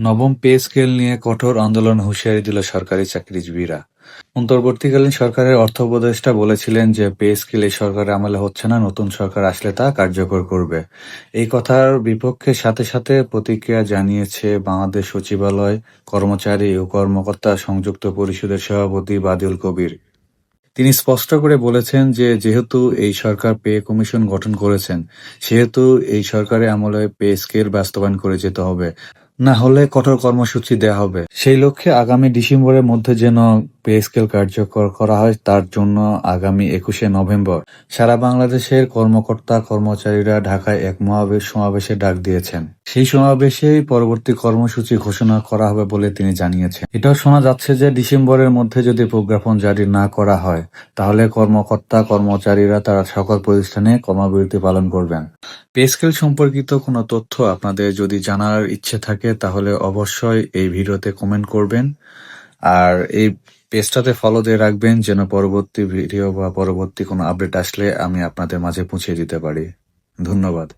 নবম pay scale নিয়ে কঠোর আন্দোলন হুঁশিয়ারি দিল সরকারি চাকরিজীবীরা। অন্তর্বর্তীকালীন সরকারের অর্থ উপদেষ্টা বলেছিলেন যে, পে স্কেল এই সরকারের আমলে হচ্ছে না, নতুন সরকার আসলে তা কার্যকর করবে। এই কথার বিপক্ষে সাথে সাথে প্রতিক্রিয়া জানিয়েছে বাংলাদেশ সচিবালয় কর্মচারী ও কর্মকর্তা সংযুক্ত পরিষদের সভাপতি বাদিউল কবির। তিনি স্পষ্ট করে বলেছেন যে, যেহেতু এই সরকার পে কমিশন গঠন করেছেন, সেহেতু এই সরকারের আমলে পে স্কেল বাস্তবায়ন করে যেতে হবে। না হলে কঠোর কর্মসূচি দেয়া হবে। সেই লক্ষ্যে আগামী ডিসেম্বরের মধ্যে যেন পে স্কেল কার্যকর করা হয় তার জন্য আগামী একুশে নভেম্বর। সারা বাংলাদেশের কর্মকর্তা কর্মচারীরা ঢাকায় এক মহাবেশ সমাবেশে ডাক দিয়েছেন। সেই সমাবেশেই পরবর্তী কর্মসূচি ঘোষণা করা হবে বলে তিনি জানিয়েছেন। এটাও শোনা যাচ্ছে যে ডিসেম্বরের মধ্যে যদি প্রজ্ঞাপন জারি না করা হয়, তাহলে কর্মকর্তা কর্মচারীরা তারা সকল প্রতিষ্ঠানে কর্মবিরতি পালন করবেন। পে স্কেল সম্পর্কিত কোনো তথ্য আপনাদের যদি জানার ইচ্ছে থাকে, তাহলে অবশ্যই এই ভিডিওতে কমেন্ট করবেন। আর এই পেজটাতে ফলো দিয়ে রাখবেন যেন পরবর্তী ভিডিও বা পরবর্তী কোনো আপডেট আসলে আমি আপনাদের মাঝে পৌঁছে দিতে পারি। ধন্যবাদ।